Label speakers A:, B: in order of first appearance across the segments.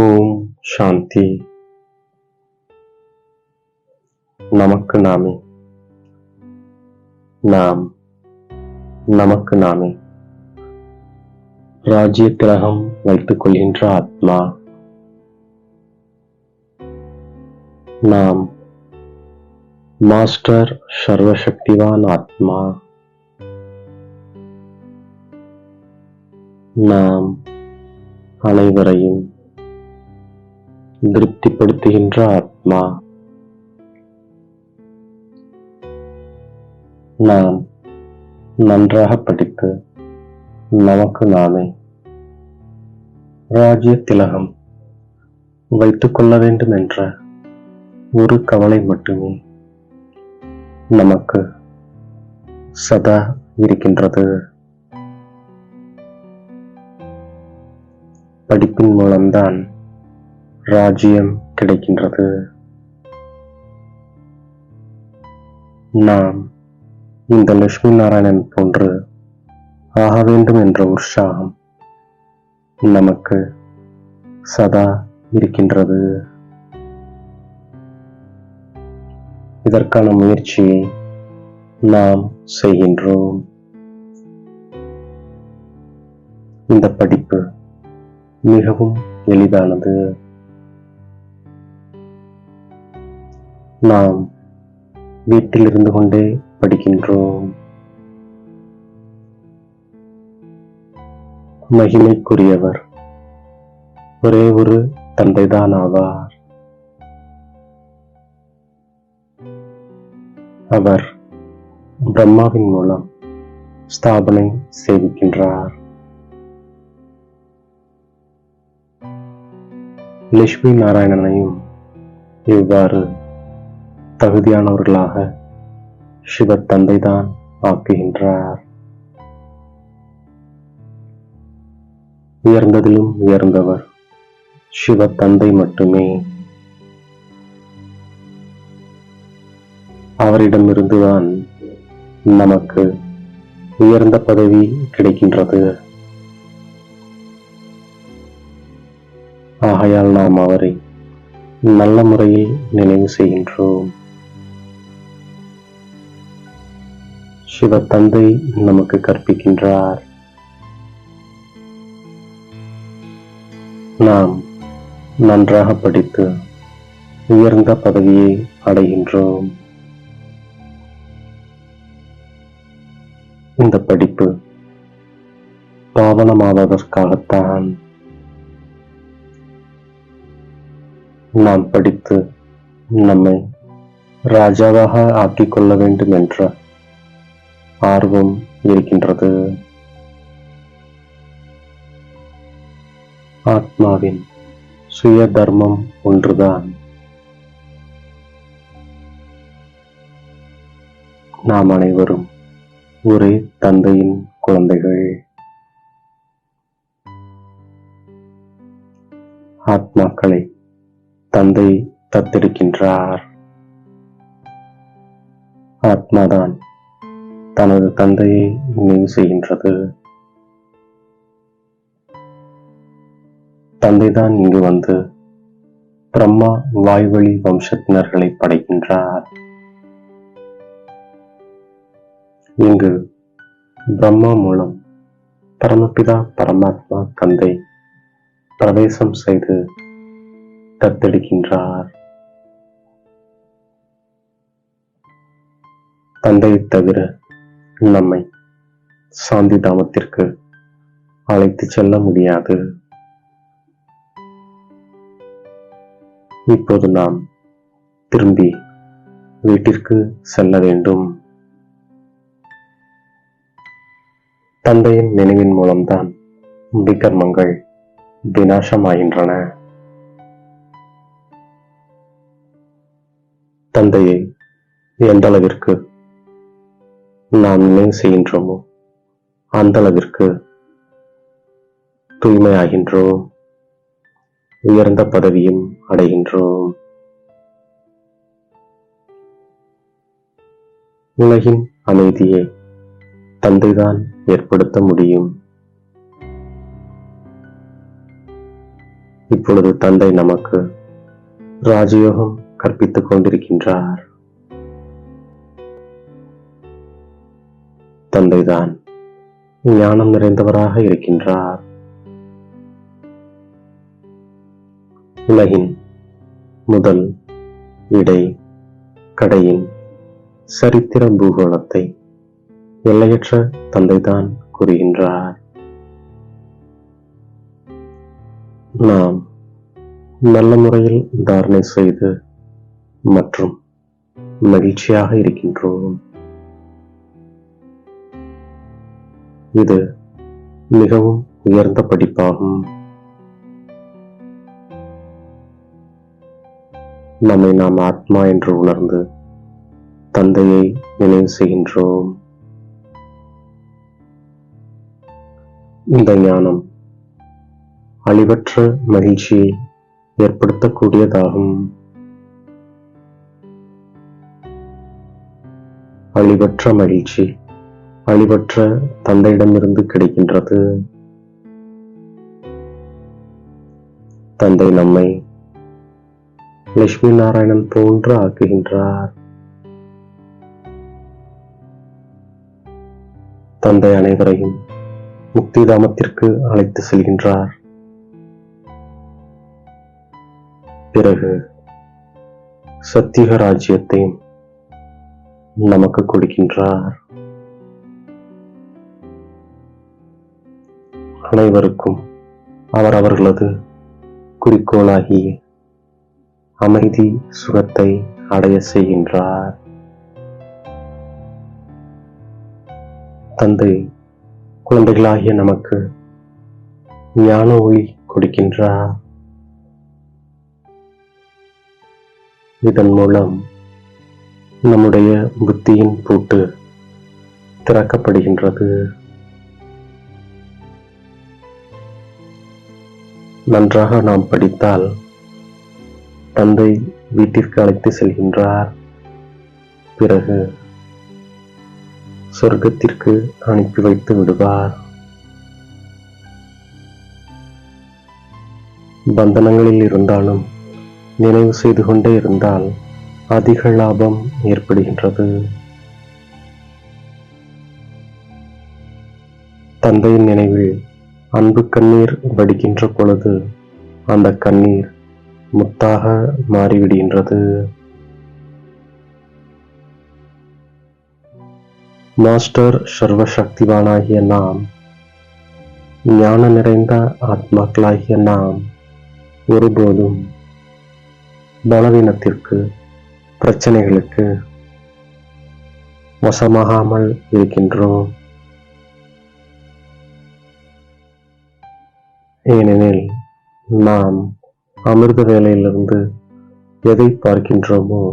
A: ஓம் சாந்தி. நமக்கு நாமே. நாம் நமக்கு நாமே. ராஜ்ய திலகம் வைத்துக் கொள்கின்ற ஆத்மா. நாம் மாஸ்டர் சர்வசக்திவான் ஆத்மா. நாம் அனைவரையும் திருப்திப்படுத்துகின்ற ஆத்மா. நாம் நன்றாக படித்து நமக்கு நாமே ராஜ்ய திலகம் வைத்துக் கொள்ள வேண்டும் என்ற ஒரு கவலை மட்டுமே நமக்கு சதா இருக்கின்றது. படிப்பின் மூலம்தான் ராஜ்யம் கிடைக்கின்றது. நாம் இந்த லட்சுமி நாராயணன் போன்று ஆக வேண்டும் என்ற உற்சாகம் நமக்கு சதா இருக்கின்றது. இதற்கான முயற்சியை நாம் செய்கின்றோம். இந்த படிப்பு மிகவும் எளிதானது. நாம் வீட்டில் இருந்து கொண்டே படிக்கின்றோம். மகிமைக்குரியவர் ஒரே ஒரு தந்தைதான் ஆவார். அவர் பிரம்மாவின் மூலம் ஸ்தாபனை செய்விக்கின்றார். லட்சுமி நாராயணனையும் இவ்வாறு தகுதியானவர்களாக சிவ தந்தைதான் ஆக்குகின்றார். உயர்ந்ததிலும் உயர்ந்தவர் சிவ தந்தை மட்டுமே. அவரிடமிருந்துதான் நமக்கு உயர்ந்த பதவி கிடைக்கின்றது. ஆகையால் நாம் அவரை நல்ல முறையில் நினைவு செய்கின்றோம். சிவ தந்தை நமக்கு கற்பிக்கின்றார். நாம் நன்றாக படித்து உயர்ந்த பதவியை அடைகின்றோம். இந்த படிப்பு பாவனமாவதற்காகத்தான் நாம் படித்து நம்மை ராஜாவாக ஆக்கிக்கொள்ள வேண்டும் என்ற ஆர்வம் இருக்கின்றது. ஆத்மாவின் சுய தர்மம் ஒன்றுதான். நாம் அனைவரும் ஒரே தந்தையின் குழந்தைகள். ஆத்மாக்களை தந்தை தத்தெடுக்கின்றார் ஆத்மாதான் தனது தந்தையை நினைவு செய்கின்றது. தந்தைதான் இங்கு வந்து பிரம்மா வாய்வழி வம்சத்தினர்களை படைக்கின்றார். இங்கு பிரம்மா மூலம் பரமபிதா பரமாத்மா தந்தை பிரவேசம் செய்து தத்தெடுக்கின்றார். தந்தையை தவிர நம்மை சாந்தி தாமத்திற்கு அழைத்து செல்ல முடியாது. இப்போது நாம் திரும்பி வீட்டிற்கு செல்ல வேண்டும். தந்தையின் நினைவின் மூலம்தான் விகர்மங்கள் வினாசமாகின்றன தந்தையை எந்த அளவிற்கு நாம் நினைவு செய்கின்றோமோ அந்த அளவிற்கு தூய்மையாகின்றோம். உயர்ந்த பதவியும் அடைகின்றோம். உலகின் அமைதியை தந்தைதான் ஏற்படுத்த முடியும். இப்பொழுது தந்தை நமக்கு ராஜயோகம் கற்பித்துக் கொண்டிருக்கின்றார். தந்தைதான். ஞானம் நிறைந்தவராக இருக்கின்றார். உலகின் முதல் இடை கடையின் சரித்திர பூகோளத்தை எல்லையற்ற தந்தைதான் கூறுகின்றார். நாம் நல்ல முறையில் தாரணை செய்து மற்றும் மகிழ்ச்சியாக இருக்கின்றோம். இது மிகவும் உயர்ந்த படிப்பாகும். நம்மை நாம் ஆத்மா என்று உணர்ந்து தந்தையை நினைவு செய்கின்றோம். இந்த ஞானம் அழிவற்ற மகிழ்ச்சியை ஏற்படுத்தக்கூடியதாகும். அழிவற்ற மகிழ்ச்சி அழிவற்ற தந்தையிடமிருந்து கிடைக்கின்றது. தந்தை நம்மை லட்சுமி நாராயணன் போன்று ஆக்குகின்றார். தந்தை அனைவரையும் முக்திதாமத்திற்கு அழைத்து செல்கின்றார். பிறகு சத்தியக ராஜ்யத்தையும் நமக்கு கொடுக்கின்றார். அனைவருக்கும் அவர் அவர்களது குறிக்கோளாகிய அமைதி சுகத்தை அடைய செய்கின்றார். தந்தை குழந்தைகளாகிய நமக்கு ஞான ஒளி கொடுக்கின்றார். இதன் மூலம் நம்முடைய புத்தியின் பூட்டு திறக்கப்படுகின்றது. நன்றாக நாம் படித்தால் தந்தை வீட்டிற்கு அழைத்து செல்கின்றார். பிறகு சொர்க்கத்திற்கு அனுப்பி வைத்து விடுவார். பந்தனங்களில் இருந்தாலும் நினைவு செய்து கொண்டே இருந்தால் அதிக லாபம் ஏற்படுகின்றது. தந்தையின் நினைவில் அன்பு கண்ணீர் வடிக்கின்ற பொழுது அந்த கண்ணீர் முத்தாக மாறிவிடுகின்றது. மாஸ்டர் சர்வசக்திவானாகிய நாம் ஞான நிறைந்த ஆத்மாக்களாகிய நாம் ஒருபோதும் பலவீனத்திற்கு பிரச்சனைகளுக்கு வசமாகாமல் இருக்கின்றோம். ஏனெனில் நாம் அமிர்த வேலையிலிருந்து எதை பார்க்கின்றோமோ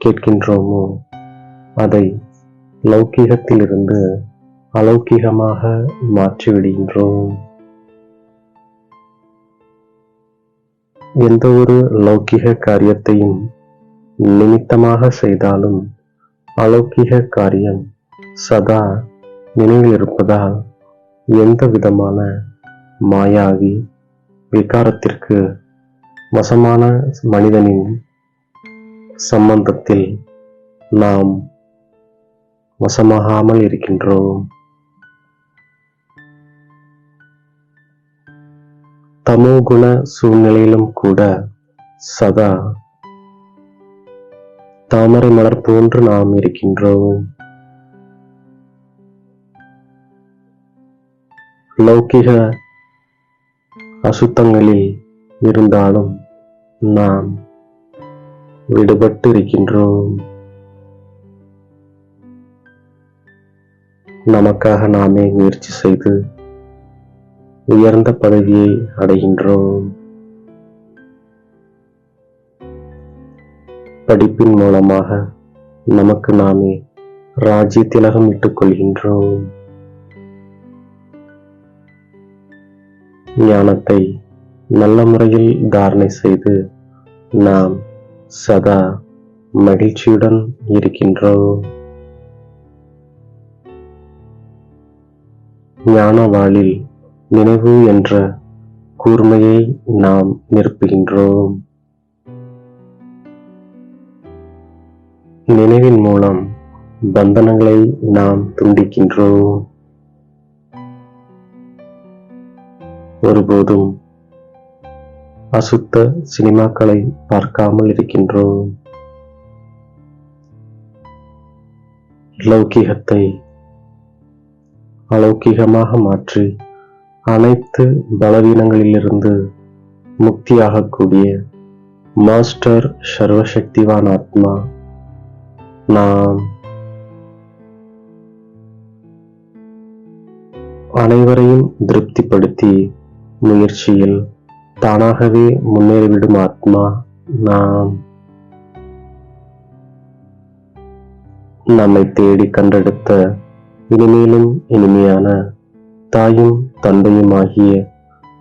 A: கேட்கின்றோமோ அதை லௌகீகத்திலிருந்து அலௌகிகமாக மாற்றிவிடுகின்றோம் எந்த ஒரு லௌகிக காரியத்தையும் நிமித்தமாக செய்தாலும் அலௌகிக காரியம் சதா நினைவில் இருப்பதால் எந்த விதமான மாயாவி விகாரத்திற்கு வசமான மனிதனின் சம்பந்தத்தில் நாம் வசமாகாமல் இருக்கின்றோம். தமோகுண சூழ்நிலையிலும் கூட சதா தாமரை மலர் போன்று நாம் இருக்கின்றோம். லௌகிக அசுத்தங்களில் இருந்தாலும் நாம் விடுபட்டு இருக்கின்றோம் நமக்காக நாமே முயற்சி செய்து உயர்ந்த பதவியை அடைகின்றோம். படிப்பின் மூலமாக நமக்கு நாமே ராஜ்ய திலகம் இட்டுக் கொள்கின்றோம். ஞானத்தை நல்ல முறையில் தாரணை செய்து நாம் சதா மகிழ்ச்சியுடன் இருக்கின்றோம். ஞானவாளில் நினைவு என்ற கூர்மையை நாம் நிரப்புகின்றோம். நினைவின் மூலம் பந்தனங்களை நாம் துண்டிக்கின்றோம். ஒருபோதும் அசுத்த சினிமாக்களை பார்க்காமல் இருக்கின்றோம். லௌகிகத்தை அலௌகிகமாக மாற்றி அனைத்து பலவீனங்களிலிருந்து முக்தியாகக்கூடிய மாஸ்டர் சர்வசக்திவான் ஆத்மா நாம் அனைவரையும் திருப்திப்படுத்தி முயற்சியில் தானாகவே முன்னேறிவிடும் ஆத்மா நாம். நம்மை தேடி கண்டெடுத்த இனிமேலும் இனிமையான தாயும் தந்தையும் ஆகிய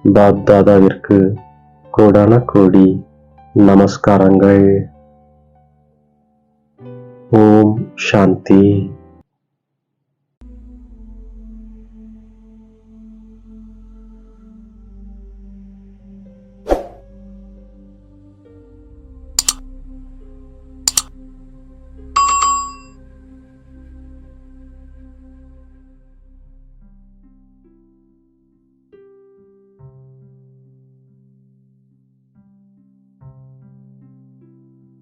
A: பாப்தாதாவிற்கு கோடான கோடி நமஸ்காரங்கள். ஓம் சாந்தி.